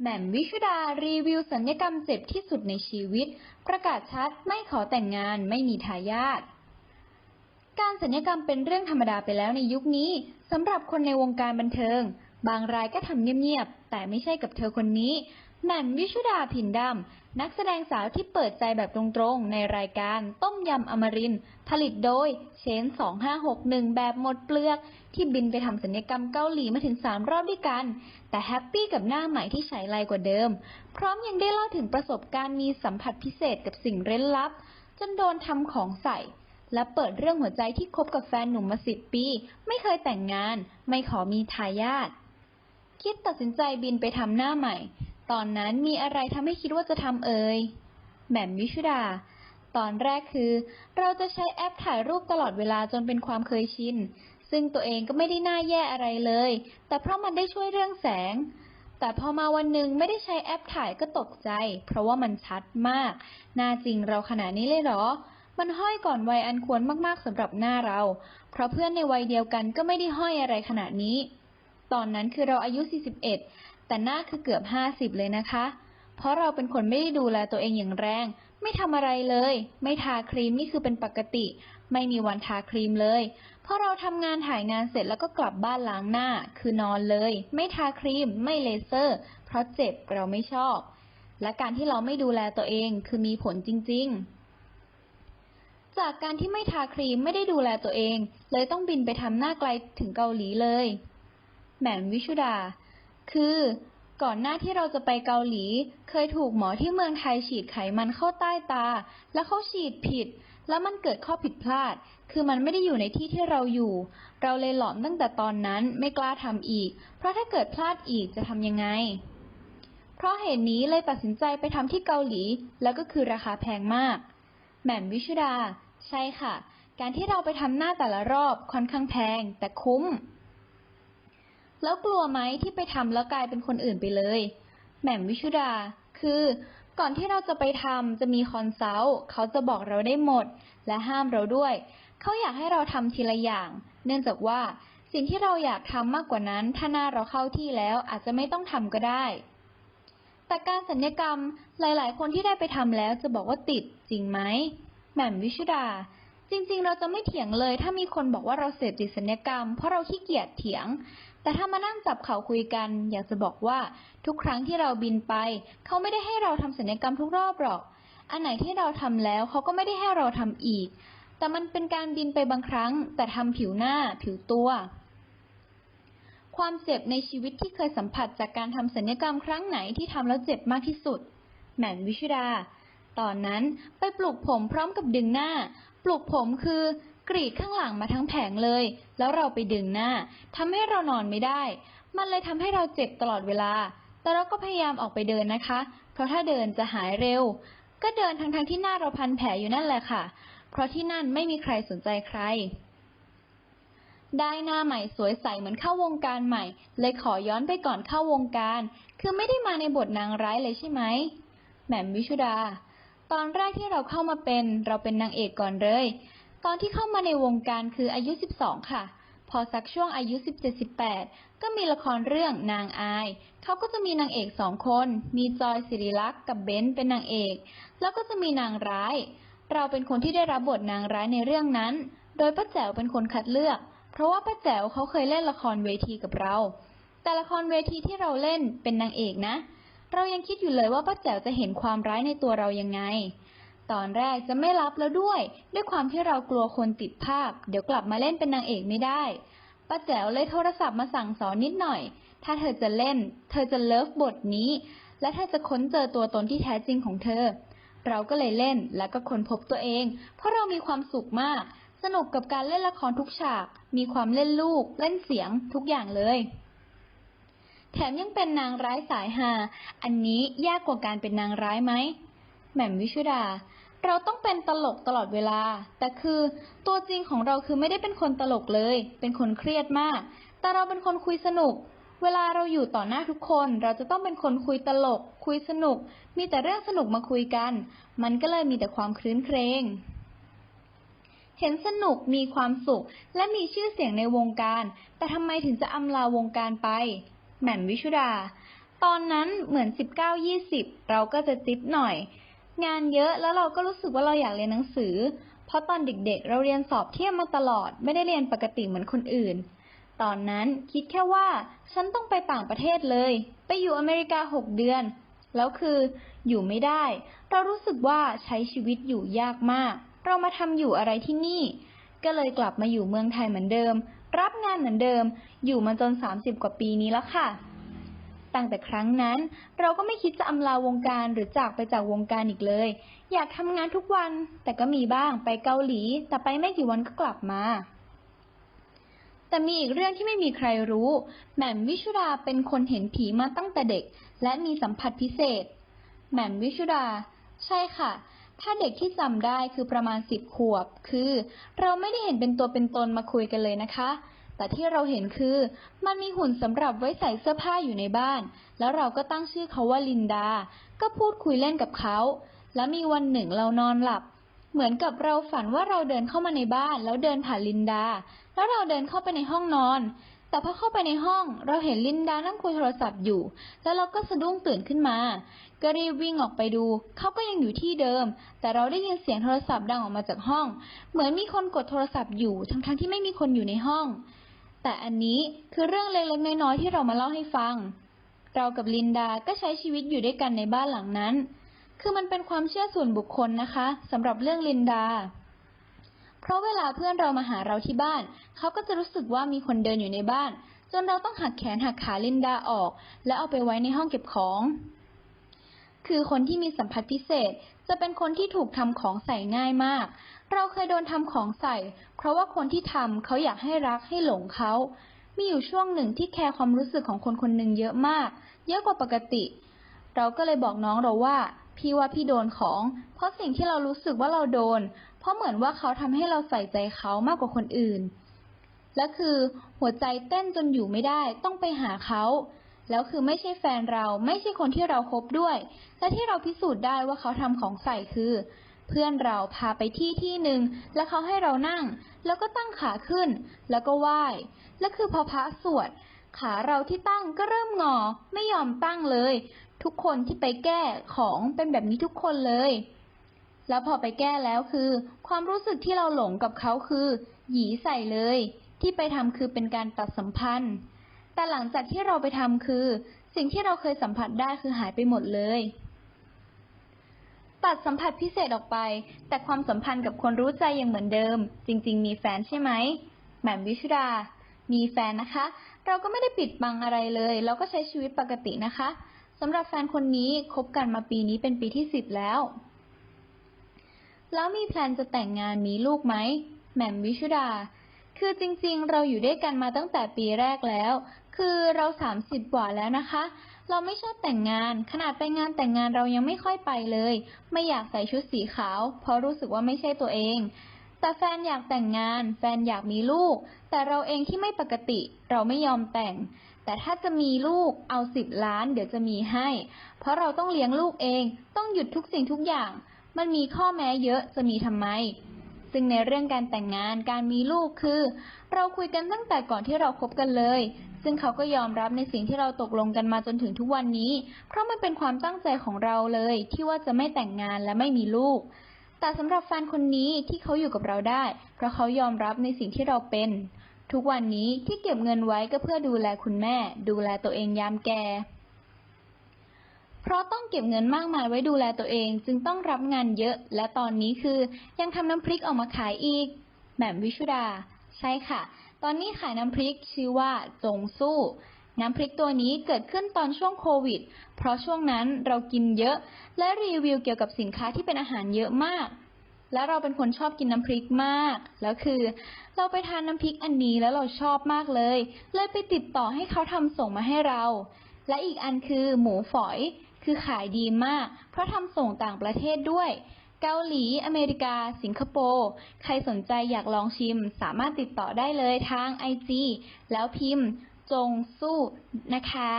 แหม่มวิชุดารีวิวสัญญกรรมเจ็บที่สุดในชีวิต ประกาศชัดไม่ขอแต่งงานไม่มีทายาทการสัญญกรรมเป็นเรื่องธรรมดาไปแล้วในยุคนี้สำหรับคนในวงการบันเทิง บางรายก็ทำเงียบๆแต่ไม่ใช่กับเธอคนนี้แหม่มวิชุดาผินดำ นักแสดงสาวที่เปิดใจแบบตรงๆ ในรายการต้มยำอมรินผลิตโดยเชน 2561 แบบหมดเปลือก ที่บินไปทำสัญญกรรมเกาหลีมาถึง 3 รอบด้วยกัน แต่แฮปปี้กับหน้าใหม่ที่ฉายไลกว่าเดิม พร้อมยังได้เล่าถึงประสบการณ์มีสัมผัสพิเศษกับสิ่งเร้นลับ จนโดนทำของใส่และเปิดเรื่องหัวใจที่คบกับแฟนหนุ่มมาสิบปี ไม่เคยแต่งงาน ไม่ขอมีทายาทคิดตัดสินใจบินไปทำหน้าใหม่ ตอนนั้นมีอะไรทำให้คิดว่าจะทำเอ่ยแหม่มวิชุดา ตอนแรกคือ เราจะใช้แอปถ่ายรูปตลอดเวลาจนเป็นความเคยชิน ซึ่งตัวเองก็ไม่ได้น่าแย่อะไรเลย แต่เพราะมันได้ช่วยเรื่องแสง แต่พอมาวันหนึ่งไม่ได้ใช้แอปถ่ายก็ตกใจ เพราะว่ามันชัดมาก หน้าจริงเราขนาดนี้เลยเหรอ มันห้อยก่อนวัยอันควรมากๆสำหรับหน้าเรา เพราะเพื่อนในวัยเดียวกันก็ไม่ได้ห้อยอะไรขนาดนี้ ตอนนั้นคือเราอายุ 41 แต่หน้าคือเกือบ 50 เลยนะคะ เพราะเราเป็นคนไม่ได้ดูแลตัวเองอย่างแรง ไม่ทำอะไรเลย ไม่ทาครีมนี่คือเป็นปกติ ไม่มีวันทาครีมเลย เพราะเราทำงานถ่ายงานเสร็จแล้วก็กลับบ้านล้างหน้า คือนอนเลย ไม่ทาครีม ไม่เลเซอร์ เพราะเจ็บเราไม่ชอบ และการที่เราไม่ดูแลตัวเองคือมีผลจริง ๆจากการที่ไม่ทาครีมไม่ได้ดูแลตัวเอง เลยต้องบินไปทำหน้าไกลถึงเกาหลีเลย แหม่มวิชุดา คือก่อนหน้าที่เราจะไปเกาหลี เคยถูกหมอที่เมืองไทยฉีดไขมันเข้าใต้ตา แล้วเขาฉีดผิด แล้วมันเกิดข้อผิดพลาด คือมันไม่ได้อยู่ในที่ที่เราอยู่ เราเลยหลอนตั้งแต่ตอนนั้นไม่กล้าทำอีก เพราะถ้าเกิดพลาดอีกจะทำยังไง เพราะเหตุนี้เลยตัดสินใจไปทำที่เกาหลี แล้วก็คือราคาแพงมาก แหม่มวิชุดา ใช่ค่ะ การที่เราไปทำหน้าแต่ละรอบค่อนข้างแพงแต่คุ้ม แล้วกลัวไหมที่ไปทำแล้วกลายเป็นคนอื่นไปเลย แหม่มวิชุดา คือก่อนที่เราจะไปทำจะมีคอนซัลท์เขาจะบอกเราได้หมด และห้ามเราด้วย เขาอยากให้เราทำทีละอย่าง เนื่องจากว่าสิ่งที่เราอยากทำมากกว่านั้น ถ้าหน้าเราเข้าที่แล้วอาจจะไม่ต้องทำก็ได้ แต่การสัญญกรรมหลาย ๆ คนที่ได้ไปทำแล้วจะบอกว่าติดจริงไหมแหม่มวิชุดา จริง ๆ เราจะไม่เถียงเลย ถ้ามีคนบอกว่าเราเสพติดสัญญกรรม เพราะเราขี้เกียจเถียง แต่ถ้ามานั่งจับเขาคุยกัน อยากจะบอกว่าทุกครั้งที่เราบินไป เขาไม่ได้ให้เราทำสัญญกรรมทุกรอบหรอก อันไหนที่เราทำแล้วเขาก็ไม่ได้ให้เราทำอีก แต่มันเป็นการบินไปบางครั้ง แต่ทำผิวหน้าผิวตัว ความเจ็บในชีวิตที่เคยสัมผัสจากการทำสัญญกรรมครั้งไหนที่ทำแล้วเจ็บมากที่สุด แหม่มวิชุดา ตอนนั้นไปปลูกผมพร้อมกับดึงหน้า ปลูกผมคือ กรีดข้างหลังมาทั้งแผงเลย แล้วเราไปดึงหน้าทำให้เรานอนไม่ได้ มันเลยทำให้เราเจ็บตลอดเวลา แต่เราก็พยายามออกไปเดินนะคะ เพราะถ้าเดินจะหายเร็ว ก็เดินทั้งๆทที่หน้าเราพันแผลอยู่นั่นแหละค่ะ เพราะที่นั่นไม่มีใครสนใจใคร ได้หน้าใหม่สวยใสเหมือนเข้าวงการใหม่ เลยขอย้อนไปก่อนเข้าวงการ คือไม่ได้มาในบทนางร้ายเลยใช่ไหมแหม่มวิชุดา ตอนแรกที่เราเข้ามาเป็น เราเป็นนางเอกก่อนเลย ตอนที่เข้ามาในวงการคืออายุ 12 ค่ะ พอสักช่วงอายุ 17-18 ก็มีละครเรื่องนางอาย เขาก็จะมีนางเอกสองคน มีจอยสิริลักษ์กับเบนซ์เป็นนางเอก แล้วก็จะมีนางร้าย เราเป็นคนที่ได้รับบทนางร้ายในเรื่องนั้น โดยป้าแจ๋วเป็นคนคัดเลือก เพราะว่าป้าแจ๋วเขาเคยเล่นละครเวทีกับเรา แต่ละครเวทีที่เราเล่นเป็นนางเอกนะ เรายังคิดอยู่เลยว่าป้าแจ๋วจะเห็นความร้ายในตัวเรายังไง ตอนแรกจะไม่รับแล้วด้วย ด้วยความที่เรากลัวคนติดภาพ เดี๋ยวกลับมาเล่นเป็นนางเอกไม่ได้ป้าแจ๋วเลยโทรศัพท์มาสั่งสอนนิดหน่อย ถ้าเธอจะเล่น เธอจะเลิฟบทนี้ และเธอจะค้นเจอตัวตนที่แท้จริงของเธอ เราก็เลยเล่นแล้วก็ค้นพบตัวเอง เพราะเรามีความสุขมาก สนุกกับการเล่นละครทุกฉาก มีความเล่นลูก เล่นเสียงทุกอย่างเลยแถมยังเป็นนางร้ายสายฮา อันนี้ยากกว่าการเป็นนางร้ายไหม แหม่มวิชุดา เราต้องเป็นตลกตลอดเวลา แต่คือตัวจริงของเราคือไม่ได้เป็นคนตลกเลย เป็นคนเครียดมาก แต่เราเป็นคนคุยสนุก เวลาเราอยู่ต่อหน้าทุกคน เราจะต้องเป็นคนคุยตลก คุยสนุก มีแต่เรื่องสนุกมาคุยกัน มันก็เลยมีแต่ความคลื้นเครงเห็นสนุกมีความสุข และมีชื่อเสียงในวงการ แต่ทำไมถึงจะอำลาวงการไป แหม่มวิชุดา ตอนนั้นเหมือน 19-20 เราก็จะจิ๊บหน่อย งานเยอะแล้วเราก็รู้สึกว่าเราอยากเรียนหนังสือ เพราะตอนเด็กๆ เราเรียนสอบเทียบมาตลอด ไม่ได้เรียนปกติเหมือนคนอื่น ตอนนั้นคิดแค่ว่าฉันต้องไปต่างประเทศเลย ไปอยู่อเมริกาหกเดือน แล้วคืออยู่ไม่ได้ เรารู้สึกว่าใช้ชีวิตอยู่ยากมาก เรามาทำอยู่อะไรที่นี่ ก็เลยกลับมาอยู่เมืองไทยเหมือนเดิม รับงานเหมือนเดิม อยู่มาจน 30 กว่าปีนี้แล้วค่ะ ตั้งแต่ครั้งนั้น เราก็ไม่คิดจะอำลาวงการหรือจากไปจากวงการอีกเลย อยากทำงานทุกวัน แต่ก็มีบ้างไปเกาหลี แต่ไปไม่กี่วันก็กลับมา แต่มีอีกเรื่องที่ไม่มีใครรู้ แหม่มวิชุดาเป็นคนเห็นผีมาตั้งแต่เด็ก และมีสัมผัสพิเศษ แหม่มวิชุดาใช่ค่ะถ้าเด็กที่จำได้คือประมาณสิบขวบ คือ เราไม่ได้เห็นเป็นตัวเป็นตนมาคุยกันเลยนะคะ แต่ที่เราเห็นคือ มันมีหุ่นสำหรับไว้ใส่เสื้อผ้าอยู่ในบ้าน แล้วเราก็ตั้งชื่อเขาว่าลินดา ก็พูดคุยเล่นกับเขา แล้วมีวันหนึ่งเรานอนหลับ เหมือนกับเราฝันว่าเราเดินเข้ามาในบ้าน แล้วเดินผ่านลินดา แล้วเราเดินเข้าไปในห้องนอน แต่พอเข้าไปในห้อง เราเห็นลินดานั่งคุยโทรศัพท์อยู่ แล้วเราก็สะดุ้งตื่นขึ้นมา ก็รีบวิ่งออกไปดู เขาก็ยังอยู่ที่เดิม แต่เราได้ยินเสียงโทรศัพท์ดังออกมาจากห้อง เหมือนมีคนกดโทรศัพท์อยู่ ทั้งๆที่ไม่มีคนอยู่ในห้อง แต่อันนี้คือเรื่องเล็กๆน้อยๆที่เรามาเล่าให้ฟัง เรากับลินดาก็ใช้ชีวิตอยู่ด้วยกันในบ้านหลังนั้น คือมันเป็นความเชื่อส่วนบุคคลนะคะสำหรับเรื่องลินดา เพราะเวลาเพื่อนเรามาหาเราที่บ้าน เขาก็จะรู้สึกว่ามีคนเดินอยู่ในบ้าน จนเราต้องหักแขนหักขาลินดาออก แล้วเอาไปไว้ในห้องเก็บของ คือคนที่มีสัมผัสพิเศษ จะเป็นคนที่ถูกทำของใส่ง่ายมาก เราเคยโดนทำของใส่ เพราะว่าคนที่ทำเขาอยากให้รักให้หลงเขา มีอยู่ช่วงหนึ่งที่แคร์ความรู้สึกของคนคนหนึ่งเยอะมาก เยอะกว่าปกติ เราก็เลยบอกน้องเราว่า พี่ว่าพี่โดนของ เพราะสิ่งที่เรารู้สึกว่าเราโดน เพราะเหมือนว่าเขาทำให้เราใส่ใจเขามากกว่าคนอื่น และคือหัวใจเต้นจนอยู่ไม่ได้ ต้องไปหาเขา แล้วคือไม่ใช่แฟนเราไม่ใช่คนที่เราคบด้วย และที่เราพิสูจน์ได้ว่าเขาทำของใส่คือ เพื่อนเราพาไปที่ที่หนึ่งแล้วเขาให้เรานั่ง แล้วก็ตั้งขาขึ้น แล้วก็ไหว้และคือพอพระสวดขาเราที่ตั้งก็เริ่มงอ ไม่ยอมตั้งเลย ทุกคนที่ไปแก้ของเป็นแบบนี้ทุกคนเลย แล้วพอไปแก้แล้วคือ ความรู้สึกที่เราหลงกับเขาคือ หยีใส่เลย ที่ไปทำคือเป็นการตัดสัมพันธ์ แต่หลังจากที่เราไปทำคือ สิ่งที่เราเคยสัมผัสได้คือหายไปหมดเลย ตัดสัมผัสพิเศษออกไป แต่ความสัมพันธ์กับคนรู้ใจยังเหมือนเดิม จริง ๆ มีแฟนใช่ไหมแหม่มวิชุดา มีแฟนนะคะ เราก็ไม่ได้ปิดบังอะไรเลย เราก็ใช้ชีวิตปกตินะคะสำหรับแฟนคนนี้คบกันมาปีนี้เป็นปีที่สิบแล้ว แล้วมีแพลนจะแต่งงานมีลูกไหมแหม่มวิชุดา คือจริงๆ เราอยู่ด้วยกันมาตั้งแต่ปีแรกแล้ว คือเราสามสิบกว่าแล้วนะคะ เราไม่ชอบแต่งงาน ขนาดไปงานแต่งงานเรายังไม่ค่อยไปเลย ไม่อยากใส่ชุดสีขาว เพราะรู้สึกว่าไม่ใช่ตัวเอง แต่แฟนอยากแต่งงาน แฟนอยากมีลูก แต่เราเองที่ไม่ปกติ เราไม่ยอมแต่ง แต่ถ้าจะมีลูกเอาสิบล้านเดี๋ยวจะมีให้ เพราะเราต้องเลี้ยงลูกเอง ต้องหยุดทุกสิ่งทุกอย่าง มันมีข้อแม้เยอะจะมีทำไม ซึ่งในเรื่องการแต่งงานการมีลูกคือ เราคุยกันตั้งแต่ก่อนที่เราคบกันเลย ซึ่งเขาก็ยอมรับในสิ่งที่เราตกลงกันมาจนถึงทุกวันนี้ เพราะมันเป็นความตั้งใจของเราเลย ที่ว่าจะไม่แต่งงานและไม่มีลูก แต่สำหรับแฟนคนนี้ที่เขาอยู่กับเราได้ เพราะเขายอมรับในสิ่งที่เราเป็น ทุกวันนี้ที่เก็บเงินไว้ก็เพื่อดูแลคุณแม่ ดูแลตัวเองยามแก่ เพราะต้องเก็บเงินมากมายไว้ดูแลตัวเอง จึงต้องรับงานเยอะ และตอนนี้คือยังทำน้ำพริกออกมาขายอีกแหม่มวิชุดา ใช่ค่ะ ตอนนี้ขายน้ำพริกชื่อว่าจงสู้น้ำพริกตัวนี้เกิดขึ้นตอนช่วงโควิด เพราะช่วงนั้นเรากินเยอะ และรีวิวเกี่ยวกับสินค้าที่เป็นอาหารเยอะมาก และเราเป็นคนชอบกินน้ำพริกมาก แล้วคือ เราไปทานน้ำพริกอันนี้แล้วเราชอบมากเลย เลยไปติดต่อให้เขาทำส่งมาให้เรา และอีกอันคือหมูฝอย คือขายดีมาก เพราะทำส่งต่างประเทศด้วย เกาหลี อเมริกา สิงคโปร์ ใครสนใจอยากลองชิม สามารถติดต่อได้เลยทางไอจีแล้วพิมพ์จงสู้นะคะ